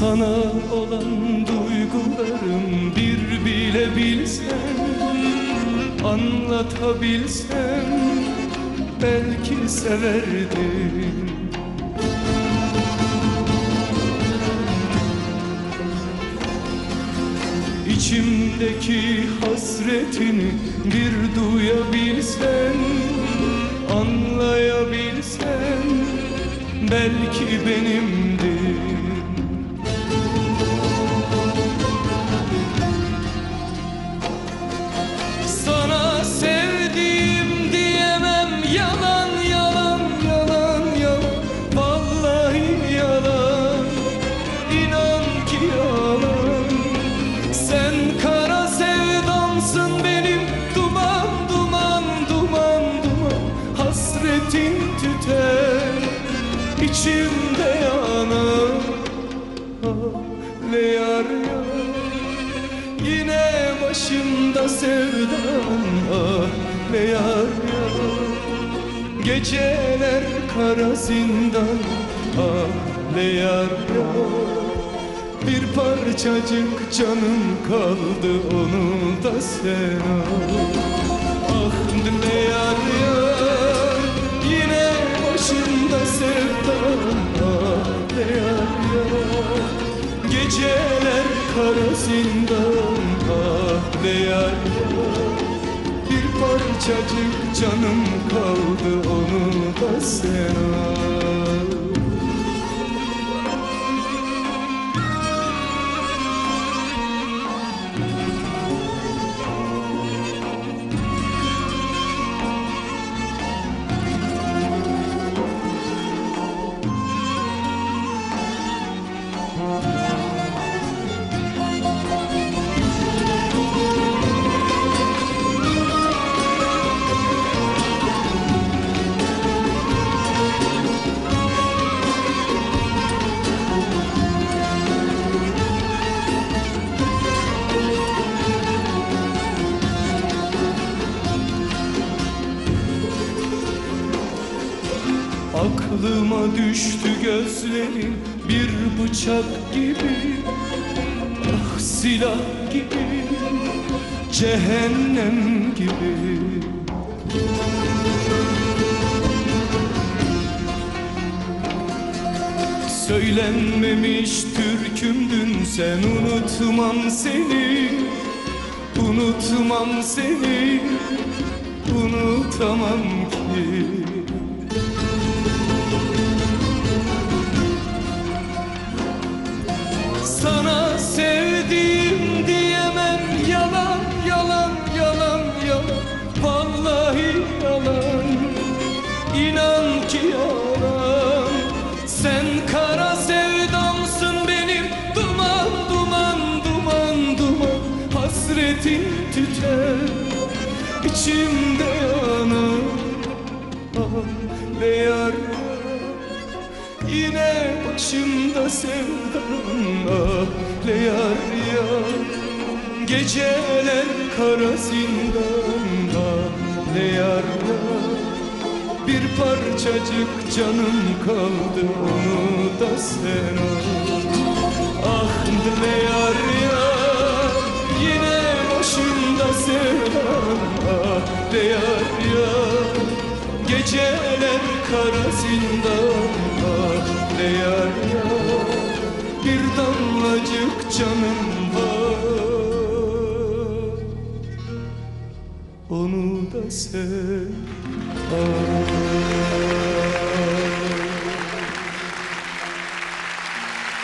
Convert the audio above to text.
Sana olan duygularım bir bile bilsem Anlatabilsem belki severdim. İçimdeki hasretini bir duyabilsen Anlayabilsen belki benimdir Sen kara sevdamsın benim. Duman duman duman duman. Hasretin tüter. İçimde yanar ne yar Yine başımda sevdan ah ne yar. Geceler kara zindan ah ne yar yar Bir parçacık canım kaldı onu da sen al. Ah ne yar yar Yine başımda sevdan ah ne yar yar Geceler kara ah ne yar yar Bir parçacık canım kaldı onu da sen al Aklıma düştü gözlerin bir bıçak gibi Ah silah gibi cehennem gibi. Söylenmemiş türkümdün sen unutmam seni Unutmam seni Unutamam ki Sana sevdiğim diyemem. Yalan yalan yalan yalan. Vallahi yalan. İnan ki yalan. Sen kara sevdamsın benim. Duman duman duman duman. Hasretin tüter. İçimde yanar. Ah ne yar Yine başımda sevdan ah ne yar Geceler kara zindan ah ne yar Bir parçacık canım kaldı onu da sen al. Ah ne yar Yine başımda sevdan ah ne yar Geceler kara zindan damlacık canım var. Onu da sen al